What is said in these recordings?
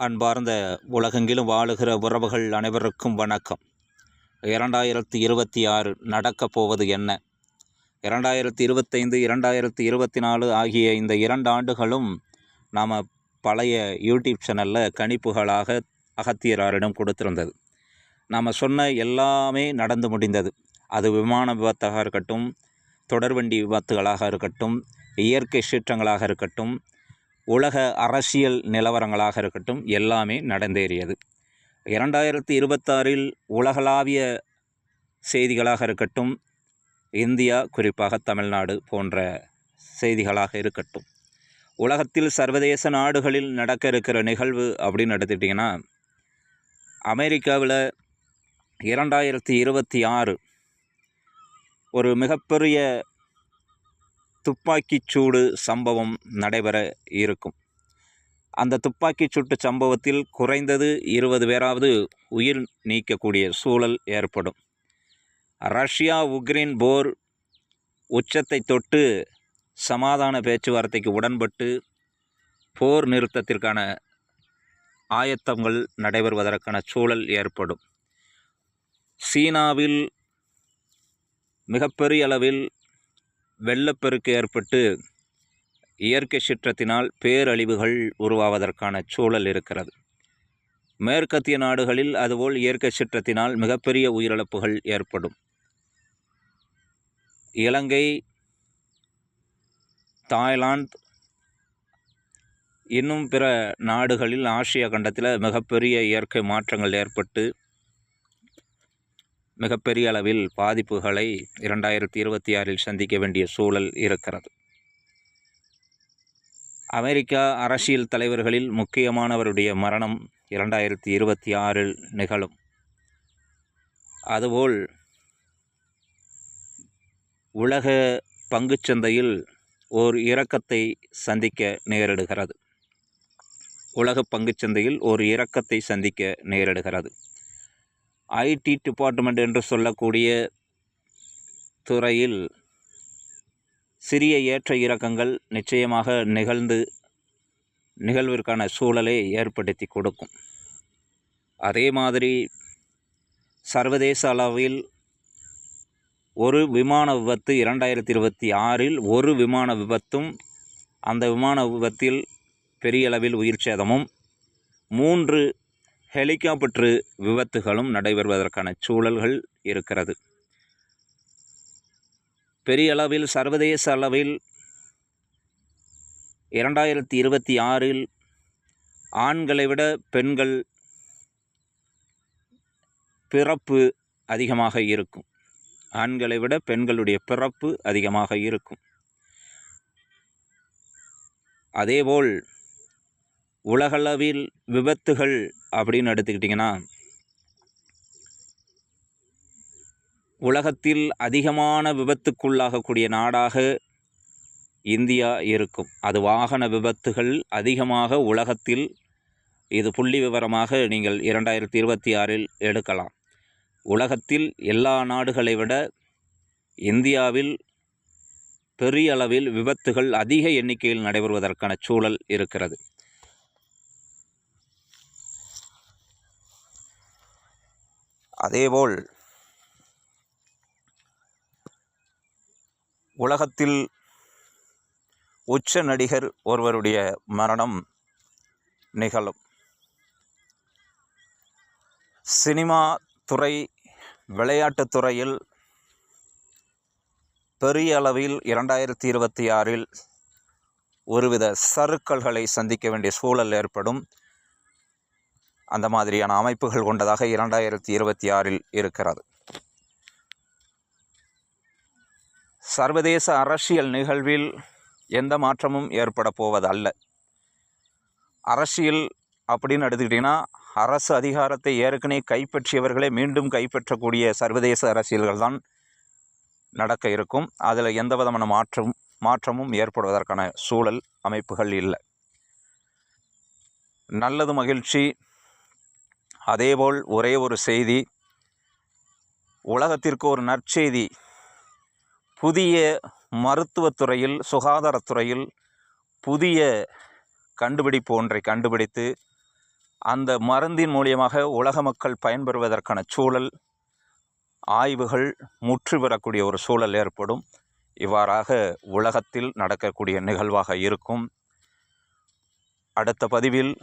அன்பார்ந்த உலகெங்கிலும் வாழுகிற உறவுகள் அனைவருக்கும் வணக்கம். இரண்டாயிரத்தி இருபத்தி ஆறு நடக்கப் போவது என்ன? இரண்டாயிரத்தி இருபத்தைந்து இரண்டாயிரத்தி இருபத்தி நாலு ஆகிய இந்த இரண்டு ஆண்டுகளும் நாம் பழைய யூடியூப் சேனலில் கணிப்புகளாக அகத்தியராரிடம் கொடுத்திருந்தது. நாம் சொன்ன எல்லாமே நடந்து முடிந்தது. அது விமான விபத்தாக இருக்கட்டும் தொடர்வண்டி விபத்துகளாக இருக்கட்டும் இயற்கை சீற்றங்களாக இருக்கட்டும் உலக அரசியல் நிலவரங்களாக இருக்கட்டும் எல்லாமே நடந்தேறியது. இரண்டாயிரத்தி இருபத்தாறில் உலகளாவிய செய்திகளாக இருக்கட்டும் இந்தியா குறிப்பாக தமிழ்நாடு போன்ற செய்திகளாக இருக்கட்டும். உலகத்தில் சர்வதேச நாடுகளில் நடக்க இருக்கிற நிகழ்வு அப்படின்னு எடுத்துட்டிங்கன்னா அமெரிக்காவில் இரண்டாயிரத்தி இருபத்தி ஆறு ஒரு மிகப்பெரிய துப்பாக்கிச் சூடு சம்பவம் நடைபெற இருக்கும். அந்த துப்பாக்கிச் சூட்டு சம்பவத்தில் குறைந்தது இருபது பேராவது உயிர் நீக்கக்கூடிய சூழல் ஏற்படும். ரஷ்யா உக்ரைன் போர் உச்சத்தை தொட்டு சமாதான பேச்சுவார்த்தைக்கு உடன்பட்டு போர் நிறுத்தத்திற்கான ஆயத்தங்கள் நடைபெறுவதற்கான சூழல் ஏற்படும். சீனாவில் மிகப்பெரிய அளவில் வெள்ளப்பெருக்கு ஏற்பட்டு இயற்கை சீற்றத்தினால் பேரழிவுகள் உருவாவதற்கான சூழல் இருக்கிறது. மேற்கத்திய நாடுகளில் அதுபோல் இயற்கை சீற்றத்தினால் மிகப்பெரிய உயிரிழப்புகள் ஏற்படும். இலங்கை தாய்லாந்து இன்னும் பிற நாடுகளில் ஆசியா கண்டத்தில் மிகப்பெரிய இயற்கை மாற்றங்கள் ஏற்பட்டு மிகப்பெரிய அளவில் பாதிப்புகளை இரண்டாயிரத்தி இருபத்தி ஆறில் சந்திக்க வேண்டிய சூழல் இருக்கிறது. அமெரிக்கா அரசியல் தலைவர்களில் முக்கியமானவருடைய மரணம் இரண்டாயிரத்தி இருபத்தி ஆறில் நிகழும். அதுபோல் உலக பங்குச்சந்தையில் ஓர் இறக்கத்தை சந்திக்க நேரிடுகிறது. உலக பங்குச்சந்தையில் ஒரு இறக்கத்தை சந்திக்க நேரிடுகிறது. ஐடி டிபார்ட்மெண்ட் என்று சொல்லக்கூடிய துறையில் சிறிய ஏற்ற இறக்கங்கள் நிச்சயமாக நிகழ்ந்து நிகழ்விற்கான சூழலை ஏற்படுத்தி கொடுக்கும். அதே மாதிரி சர்வதேச அளவில் ஒரு விமான விபத்து இரண்டாயிரத்தி இருபத்தி ஆறில் ஒரு விமான விபத்தும் அந்த விமான விபத்தில் பெரிய அளவில் உயிர் சேதமும் மூன்று ஹெலிகாப்டர் விபத்துகளும் நடைபெறுவதற்கான சூழல்கள் இருக்கிறது. பெரிய அளவில் சர்வதேச அளவில் இரண்டாயிரத்தி இருபத்தி ஆறில் ஆண்களை விட பெண்கள் பிறப்பு அதிகமாக இருக்கும். ஆண்களை விட பெண்களுடைய பிறப்பு அதிகமாக இருக்கும். அதேபோல் உலகளவில் விபத்துகள் அப்படின்னு எடுத்துக்கிட்டிங்கன்னா உலகத்தில் அதிகமான விபத்துக்குள்ளாகக்கூடிய நாடாக இந்தியா இருக்கும். அது வாகன விபத்துகள் அதிகமாக உலகத்தில் இது புள்ளி விவரமாக நீங்கள் இரண்டாயிரத்தி இருபத்தி ஆறில் எடுக்கலாம். உலகத்தில் எல்லா நாடுகளை விட இந்தியாவில் பெரிய அளவில் விபத்துகள் அதிக எண்ணிக்கையில் நடைபெறுவதற்கான சூழல் இருக்கிறது. அதேபோல் உலகத்தில் உச்ச நடிகர் ஒருவருடைய மரணம் நிகழும். சினிமா துறை விளையாட்டுத் துறையில் பெரிய அளவில் இரண்டாயிரத்தி இருபத்தி ஆறில் ஒருவித சறுக்கல்களை சந்திக்க வேண்டிய சூழல் ஏற்படும். அந்த மாதிரியான அமைப்புகள் கொண்டதாக இரண்டாயிரத்தி இருபத்தி ஆறில் இருக்கிறது. சர்வதேச அரசியல் நிகழ்வில் எந்த மாற்றமும் ஏற்பட போவதல்ல. அரசியல் அப்படின்னு எடுத்துக்கிட்டிங்கன்னா அரசு அதிகாரத்தை ஏற்கனவே கைப்பற்றியவர்களே மீண்டும் கைப்பற்றக்கூடிய சர்வதேச அரசியல்கள் தான் நடக்க இருக்கும். அதில் எந்த விதமான மாற்றம் மாற்றமும் ஏற்படுவதற்கான சூழல் அமைப்புகள் இல்லை. நல்லது மகிழ்ச்சி அதேபோல் ஒரே ஒரு செய்தி. உலகத்திற்கு ஒரு நற்செய்தி. புதிய மருத்துவத்துறையில் சுகாதாரத்துறையில் புதிய கண்டுபிடிப்பு ஒன்றை கண்டுபிடித்து அந்த மருந்தின் மூலியமாக உலக மக்கள் பயன்பெறுவதற்கான சூழல் ஆய்வுகள் முற்று பெறக்கூடிய ஒரு சூழல் ஏற்படும். இவ்வாறாக உலகத்தில் நடக்கக்கூடிய நிகழ்வாக இருக்கும். அடுத்த பதிவில்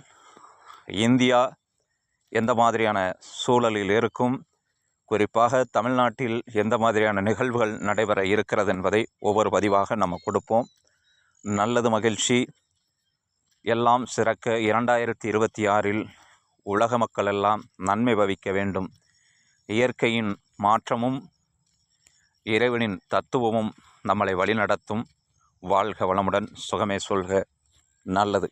இந்தியா எந்த மாதிரியான சூழலில் இருக்கும்? குறிப்பாக தமிழ்நாட்டில் எந்த மாதிரியான நிகழ்வுகள் நடைபெற இருக்கிறது என்பதை ஒவ்வொரு பதிவாக நம்ம கொடுப்போம். நல்லது மகிழ்ச்சி. எல்லாம் சிறக்க இரண்டாயிரத்தி இருபத்தி ஆறில் உலக மக்கள் எல்லாம் நன்மை பவிக்க வேண்டும். இயற்கையின் மாற்றமும் இறைவனின் தத்துவமும் நம்மளை வழிநடத்தும். வாழ்க வளமுடன். சுகமே சொல்க. நல்லது.